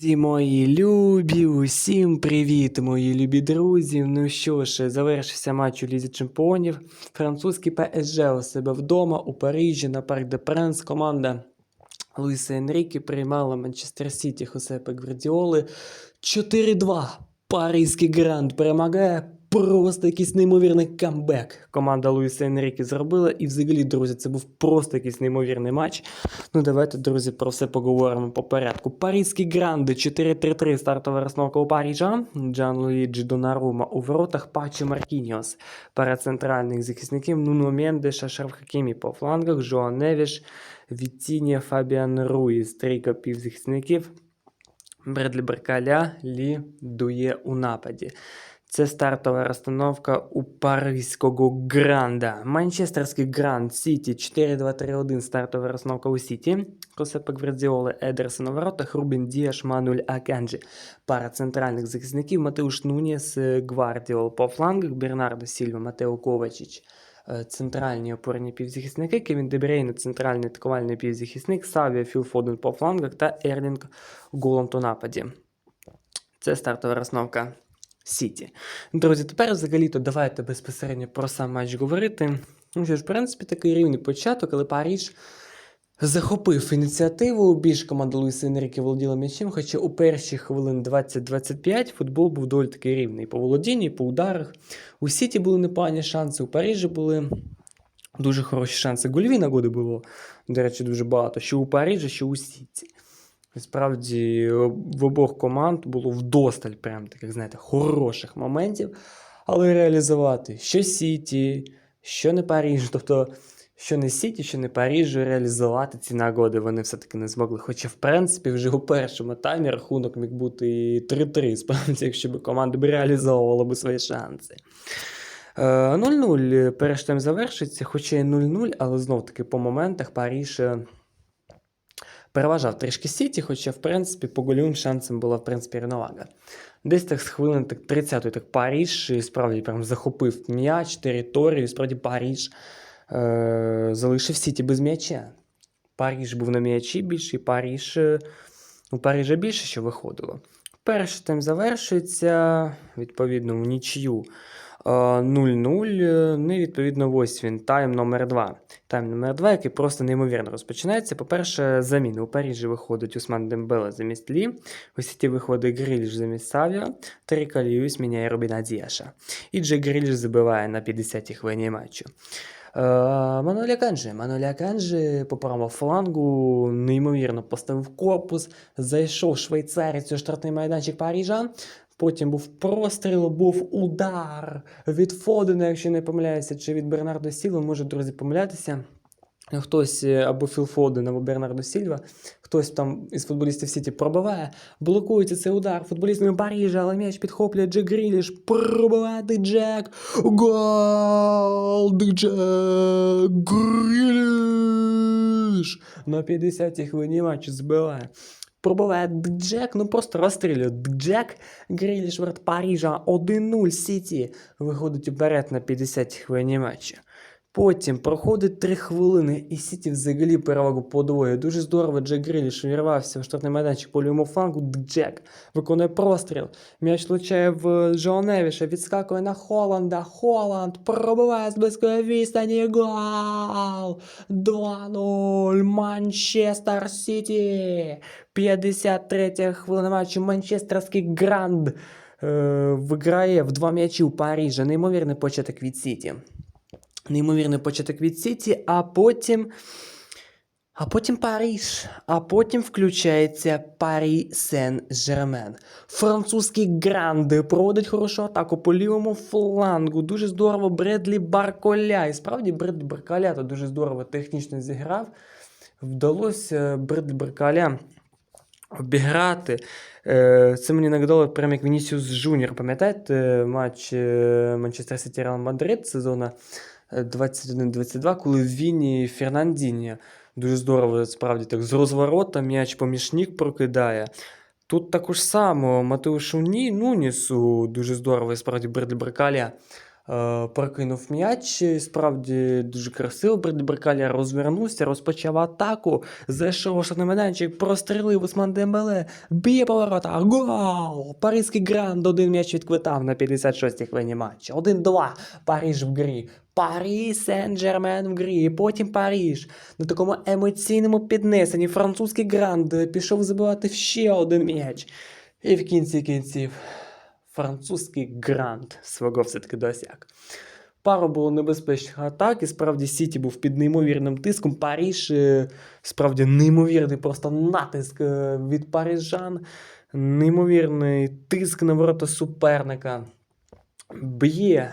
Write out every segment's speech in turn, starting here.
Друзі мої любі, усім привіт, мої любі друзі. Ну що ж, завершився матч у Лізі Чемпіонів. Французький ПСЖ у себе вдома у Парижі на Парк де Пренс. Команда Луїса Енріки приймала Манчестер Сіті Хосепа Гвардіоли 4-2. Паризький гранд перемагає. Просто якийсь неймовірний камбек. Команда Луїса Енріки зробила. І взагалі, друзі, це був просто якийсь неймовірний матч. Ну, давайте, друзі, про все поговоримо по порядку. Паризький гранди 4-3-3 стартова розновка у Парижа. Джан Луїджі Донарума у воротах, Пачі Маркініос. Пара центральних захисників Нуно Мендеша, Шарф Хакімі по флангах, Жоан Невіш, Віттінія, Фабіан Руїс, трійка півзахисників. Бредлі Беркаля, Лі Дує у нападі. Це стартова розстановка у паризького гранда. Манчестерський гранд Сіті 4-2-3-1 стартова розстановка у Сіті. Косепа Гвардіоли, Едерсон у воротах, Рубін Діаш, Мануель Аканджі. Пара центральних захисників Матеуш Нуніс, Гвардіол по флангах, Бернардо Сільва, Матео Ковачіч. Е, Центральні опорні півзахисники, Кевін Дебрейн, центральний атакувальний півзахисник, Савія Філ Фоден по флангах та Ерлінг Голланд у нападі. Це стартова розновка Сіті. Друзі, тепер взагалі-то давайте безпосередньо про сам матч говорити. Ну що ж, в принципі, такий рівний початок, але Паріж захопив ініціативу. Більш команда Луїса Енріки володіла м'ячем, хоча у перші хвилин 20-25 футбол був доволі таки рівний. По володінні, по ударах. У Сіті були непогані шанси, у Парижі були дуже хороші шанси. Гольові нагоди було, до речі, дуже багато. Що у Парижі, що у Сіті. Справді, в обох команд було вдосталь, прям таких, знаєте, хороших моментів, але реалізувати що Сіті, що не Париж, тобто, що не Сіті, що не Париж, реалізувати ці нагоди вони все-таки не змогли. Хоча, в принципі, вже у першому таймі рахунок міг бути і 3-3, справді, якщо б команда б реалізовувала б свої шанси. Е, 0-0 перший тайм завершиться, хоча і 0-0, але знов-таки по моментах Париж. Переважав трішки Сіті, хоча, в принципі, по гольовим шансам була, в принципі, рівновага. Десь так з хвилин так 30-ї так Паріж і справді прям захопив м'яч, територію, і справді Паріж е- залишив Сіті без м'яча. Паріж був на м'ячі більше, і Паріж, е, у Парижа більше що виходило. Перший тайм завершується, відповідно, в нічию. Е, 0-0, е, ну і відповідно ось він, тайм номер 2. Тайм номер 2, який просто неймовірно розпочинається. По-перше, заміни. У Парижі виходить Усман Дембеле замість Лі, у Сіті виходить Гріліш замість Савіо, Тарік Аліюс міняє Робіна Діаша. І Джек Гріліш забиває на 50-й хвилині матчу. Е, Мануеля Канджі. Мануеля Канджі по правому флангу неймовірно поставив корпус, зайшов швейцарець у штрафний майданчик Парижа. Потім був простріл, був удар. Від Фодена, якщо не помиляюся, чи від Бернардо Сілва, може, друзі, помилятися. Хтось е, або Філ Фоден, або Бернардо Сільва, хтось там із футболістів Сіті пробиває, блокується цей удар. Футболістами Парижа, але м'яч підхоплює Джек Гріліш, пробиває Джек, гол, Джек Гріліш! На 50-й хвилині матчу збиває. Пробиває Джек, ну просто розстрілює. Джек Гріліш варт Парижа 1-0 Сіті виходить уперед на 50-й хвилині матчу. Потім проходить 3 хвилини, і Сіті взагалі перевагу подвоює. Дуже здорово Джек Гріліш увірвався в штрафний майданчик по лівому флангу. Джек виконує простріл. М'яч влучає в Джо Невіша, відскакує на Холланда. Холланд пробиває з близької відстані. Гол! 2-0. Манчестер Сіті. 53 хвилина матчу. Манчестерський гранд е, виграє в два м'ячі у Парижа. Неймовірний початок від Сіті. Неймовірний початок від Сіті, а потім. А потім Париж, а потім включається Парі Сен-Жермен. Французький гранди проводить хорошу атаку по лівому флангу. Дуже здорово Бредлі Барколя. І справді Бредлі Барколя то дуже здорово технічно зіграв. Вдалося Бредлі Барколя обіграти. Е, Це мені нагадало прямо як Вінісіус Жуніор. Пам'ятаєте матч е, Манчестер Сіті Реал Мадрид сезона е, 21-22, коли Віні Фернандіні дуже здорово справді так з розворота м'яч помічник прокидає. Тут також само Матеушу Ні- Нунісу дуже здорово, справді Бредлі Бракаля Е, прокинув м'яч, справді дуже красиво. Бред розвернувся, розпочав атаку. Зайшов на прострілив Усман Дембеле, б'є поворота, гол! Паризький гранд один м'яч відквитав на 56-й хвилині матчу. 1-2, Париж в грі. Парі Сен-Жермен в грі, потім Париж. На такому емоційному піднесенні французький гранд пішов забивати ще один м'яч. І в кінці кінців французький грант свого все-таки досяг. Пару було небезпечних атак, і справді Сіті був під неймовірним тиском. Паріж е, справді неймовірний просто натиск е, від парижан, неймовірний тиск на ворота суперника. Б'є.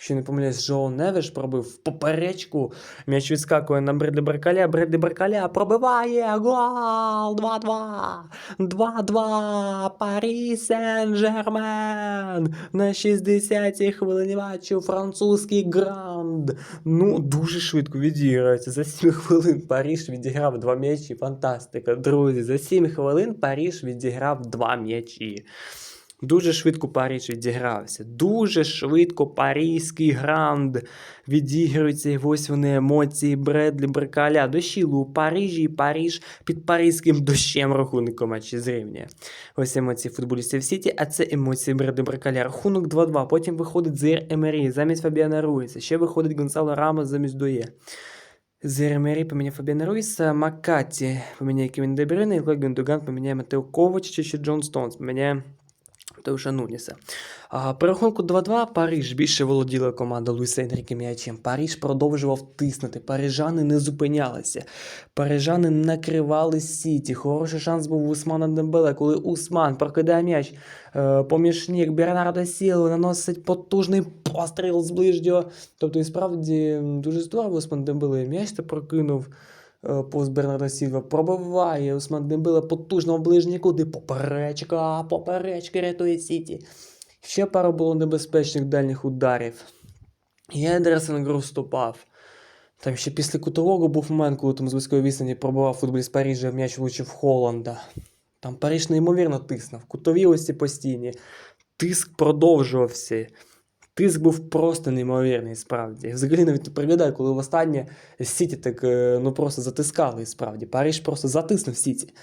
Якщо не помиляюсь, Жоу Невиш пробив в поперечку. М'яч відскакує на Бредлі Баркаля. Бредлі Баркаля пробиває. Гол! 2-2! 2-2! Парі Сен-Жермен! На 60-й хвилині матчу французький гранд. Ну, дуже швидко відіграється. За 7 хвилин Паріж відіграв два м'ячі. Фантастика, друзі. За 7 хвилин Паріж відіграв два м'ячі. Дуже швидко Париж відігрався. Дуже швидко паризький гранд відігрується. І ось вони емоції Бредлі Беркаля. Дощило у Парижі, і Париж під паризьким дощем рахунок матчі зрівнює. Ось емоції футболістів Сіті, а це емоції Бредлі Беркаля. Рахунок 2-2. Потім виходить Зир Емері замість Фабіана Руїса. Ще виходить Гонсало Рамос замість Дує. Зир Емері поміняв Фабіана Руїса, Макаті поміняє Кевін Дебрюна, і Лек Гюндоган поміняє Матео Ковач чи Джон Стоунс поміняє Тeuша Нуніса. А, При рахунку 2-2 Париж більше володіла команда Луїса Енріке м'ячем. Париж продовжував тиснути. Парижани не зупинялися. Парижани накривали Сіті. Хороший шанс був Усмана Дембеле, коли Усман прокидає м'яч. Е, помічник Бернардо Сіло наносить потужний постріл з ближнього. Тобто, і справді дуже здорово Усман Дембеле м'яч та прокинув. Е, Повз Бернарда Сілва пробиває Усман Дембеле потужно в ближній куди. Поперечка, поперечка рятує Сіті. Ще пару було небезпечних дальніх ударів. І Едерсен гру вступав. Там ще після кутового був момент, коли там з близької відстані пробував футболіст Парижа, м'яч влучив Холланда. Там Париж неймовірно тиснув. Кутові ось ці постійні. Тиск продовжувався. Тиск був просто неймовірний, справді. Взагалі навіть не пригадаю, коли востаннє Сіті так е, ну, просто затискали, справді. Париж просто затиснув Сіті.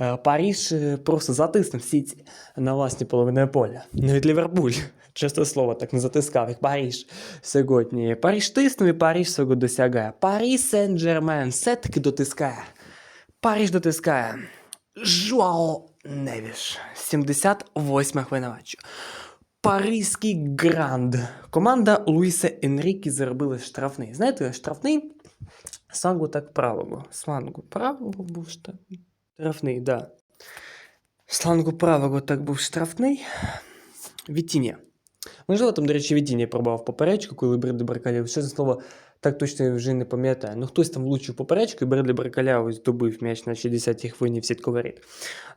Е, Париж е, просто затиснув Сіті на власні половини поля. Навіть Ліверпуль, чесне слово, так не затискав, як Париж сьогодні. Париж тиснув і Париж свого досягає. Париж Сен-Джермен все-таки дотискає. Париж дотискає. Жуао Невіш. 78 хвилина матчу. Паризький гранд. Команда Луїса Енрікі заробила штрафний. Знаєте, штрафний Сангу так правого. Слангу правого був штрафний. Штрафний, да. Слангу правого так був штрафний. Вітіння. Можливо, там, до речі, Вітіння пробував поперечку, коли Бриди Баркаля, ще за слово, так точно вже не пам'ятаю. Ну, хтось там влучив поперечку, і Бредлі Баркаля ось добив м'яч на 60-й хвилині в сітковий рід.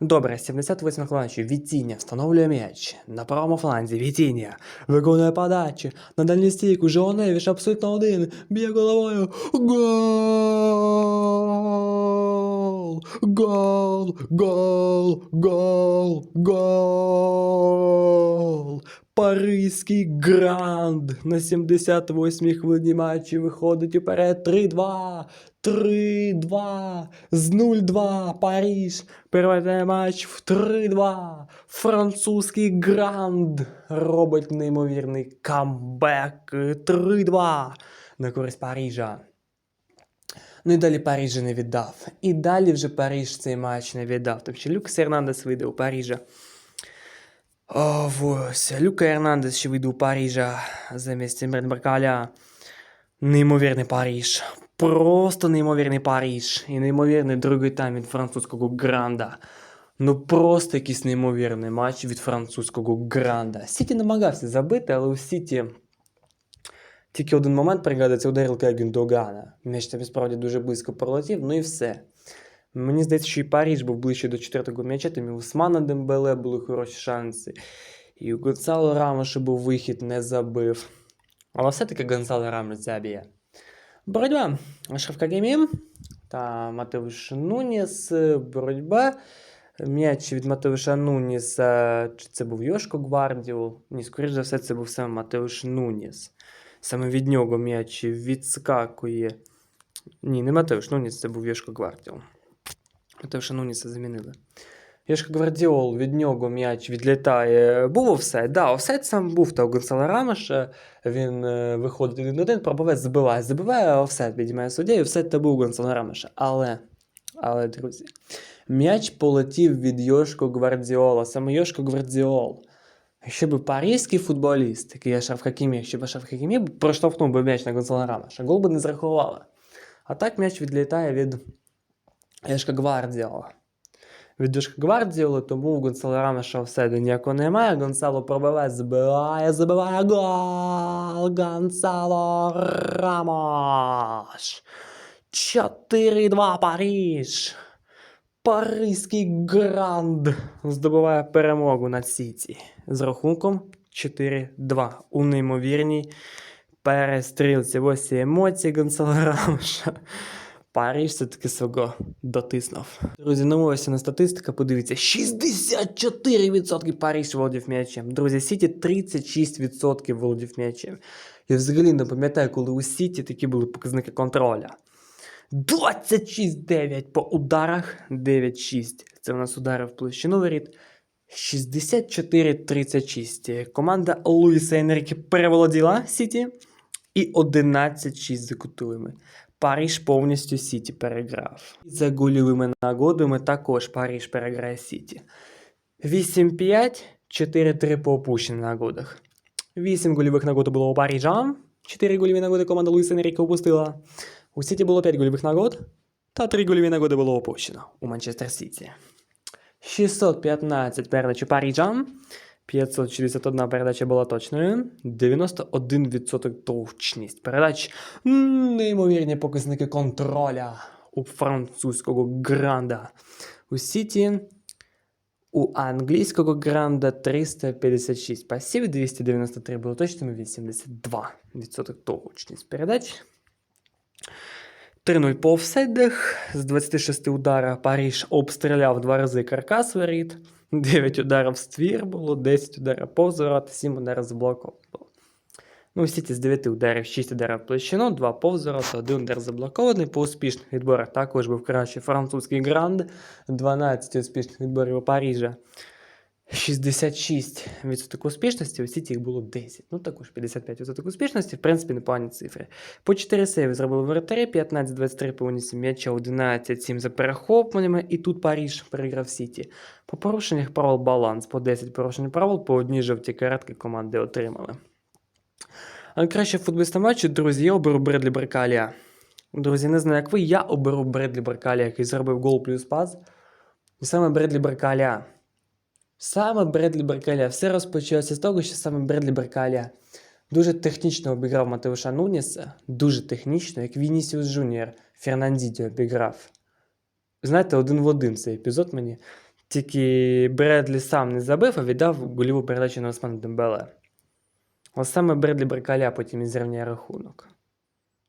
Добре, 78 хвилинчі. Вітіння встановлює м'яч. На правому фланзі Вітіння виконує подачі. На дальній стійку Жоневіш абсолютно один. Б'є головою. Гол! Гол! Гол! Гол! Гол! Паризький гранд на 78-й хвилині матчі виходить уперед 3-2. 3-2. З 0-2. Париж перевертає матч в 3-2. Французький гранд робить неймовірний камбек 3-2 на користь Парижа. Ну і далі Париж не віддав. І далі вже Париж цей матч не віддав. Тому що Люкас Ернандес вийде у Парижа. О, ось. Люка Ернандес ще вийде у Парижа замість Меркаля. Неймовірний Париж. Просто неймовірний Париж. І неймовірний другий тайм від французького гранда. Ну просто якийсь неймовірний матч від французького гранда. Сіті намагався забити, але у Сіті тільки один момент пригадується ударилка Гюндогана. М'яч там справді дуже близько пролетів, ну і все. Мені здається, що і Париж був ближче до четвертого м'яча, там і Усмана Дембеле були хороші шанси. І у Гонсало Рамоша був вихід, не забив. Але все-таки Гонсало Рамос заб'є. Боротьба. Ашраф Кагемі та Матеуш Нуніс. Боротьба. М'яч від Матеуша Нуніса. Чи це був Йошко Гвардіол? Ні, скоріш за все, це був саме Матеуш Нуніс. Саме від нього м'яч відскакує. Ні, не Матеуш Нуніс, це був Йошко Гвардіол. Матеуша Нуніса замінили. Йошко Гвардіол, від нього м'яч відлітає. Був офсайд? Да, офсайд сам був та у Гонсала Рамоша. Він е, виходить один один, пробиває, забиває. Забиває, офсайд підіймає суддя, і офсайд та був у Гонсала Рамоша. Але, але, друзі, м'яч полетів від Йошко Гвардіола. Саме Йошко Гвардіол. Якщо б паризький футболіст, який Ашраф Хакімі, якщо б Ашраф Хакімі проштовхнув би м'яч на Гонсала Рамоша, гол би не зрахували. А так м'яч відлітає від Йошко Гвардіола. Від Йошко Гвардіола, тому у Гонсала Рамоша офсайду ніякого немає. Гонсало пробиває, забиває, забиває гол! Гонсало Рамош! 4-2 Париж! Паризький гранд здобуває перемогу над Сіті з рахунком 4-2 у неймовірній перестрілці. Ось і емоції Гонсало Рамоша. Париж все-таки свого дотиснув. Друзі, ну ось на статистика, подивіться, 64% Париж володів м'ячем. Друзі, Сіті 36% володів м'ячем. Я взагалі не пам'ятаю, коли у Сіті такі були показники контроля. 26-9 по ударах, 9-6. Це у нас удари в площину воріт. 64-36. Команда Луїса Енріке переволоділа Сіті. І 11-6 за кутовими. Париж повністю Сіті переграв. За гольовими нагодами також Париж переграє Сіті. 8-5, 4-3 по опущених нагодах. 8 гольових нагод було у Парижа. 4 гольові нагоди команда Луїса Енріке упустила. У Сіті було 5 гольових нагод, та 3 гольові нагоди було опущено у Манчестер Сіті. 615 передач у Парижа. 561 передача була точною. 91% точність передач. Неймовірні показники контроля у французького гранда. У Сіті у англійського гранда 356 пасів, 293 було точними, 82% точність передач. 3-0 по офсайдах. З 26 удара Париж обстріляв два рази каркас воріт. 9 ударів в ствір було, 10 ударів повзворот, 7 ударів з блоку було. Ну, у Сіті з 9 ударів, 6 ударів в площину, 2 повз 1 удар заблокований. По успішних відборах також був кращий французький гранд. 12 успішних відборів у Парижа. 66% успішності, у Сіті їх було 10. Ну також 55% успішності, в принципі, непогані цифри. По 4 сейви зробили воротарі, 15-23 по унісі м'яча, 11-7 за перехопленнями, і тут Париж переграв Сіті. По порушеннях правил баланс, по 10 порушень правил, по одній жовтій картки команди отримали. А краще футболіста матчу, друзі, я оберу Бредлі Баркалія. Друзі, не знаю, як ви, я оберу Бредлі Баркалія, який зробив гол плюс пас. І саме Бредлі Баркалія. Саме Бредлі Баркаля. Все розпочалося з того, що саме Бредлі Баркаля дуже технічно обіграв Матеуша Нуніса, дуже технічно, як Вінісіус Джуніор Фернандіді обіграв. Знаєте, один в один цей епізод мені. Тільки Бредлі сам не забив, а віддав голіву передачу на Османа Дембеле. Ось саме Бредлі Баркаля потім і зрівняє рахунок.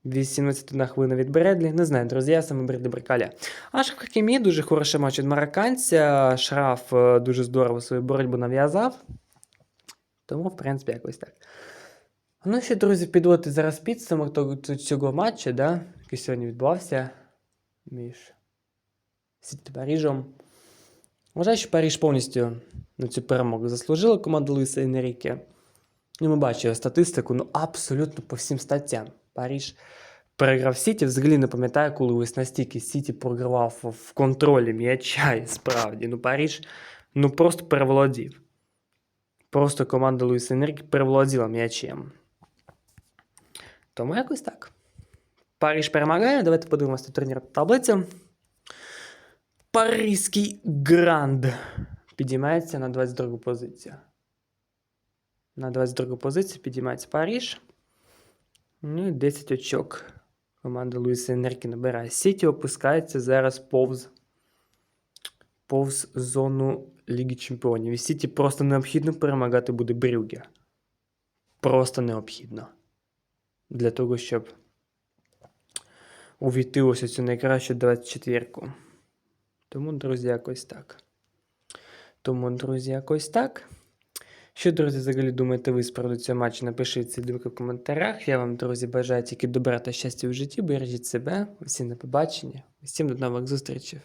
81 хвилина від Бредлі. Не знаю, друзі, я саме Бредлі Баркаля. А Шраф Хакімі дуже хороший матч від марокканця. Шраф е, дуже здорово свою боротьбу нав'язав. Тому, в принципі, якось так. Ну що, друзі, підводити зараз підсумок цього матчу, да, який сьогодні відбувався між Сіті Парижем. Вважаю, що Париж повністю на цю перемогу заслужила команда Луїса Енріке. Ну, ми бачили статистику, ну абсолютно по всім статтям. Париж переграв Сіті. Взагалі не пам'ятаю, коли ось настільки Сіті програвав в контролі м'яча і справді. Ну, Париж ну просто переволодів. Просто команда Луїса Енріке переволоділа м'ячем. Тому якось так. Париж перемагає. Давайте подивимося на турнір таблицю. Паризький гранд підіймається на 22 позицію. На 22 позицію підіймається Париж. Ну і 10 очок. Команда Луїса Енерки набирає. Сіті опускається зараз повз, повз зону Ліги Чемпіонів. І Сіті просто необхідно перемагати буде Брюге. Просто необхідно. Для того, щоб увійти ось цю найкращу 24-ку. Тому, друзі, якось так. Тому, друзі, якось так. Що, друзі, взагалі думаєте ви приводу цього матчу? Напишіть ці думки в коментарях. Я вам, друзі, бажаю тільки добра та щастя в житті. Бережіть себе. Усім на побачення. Усім до нових зустрічей.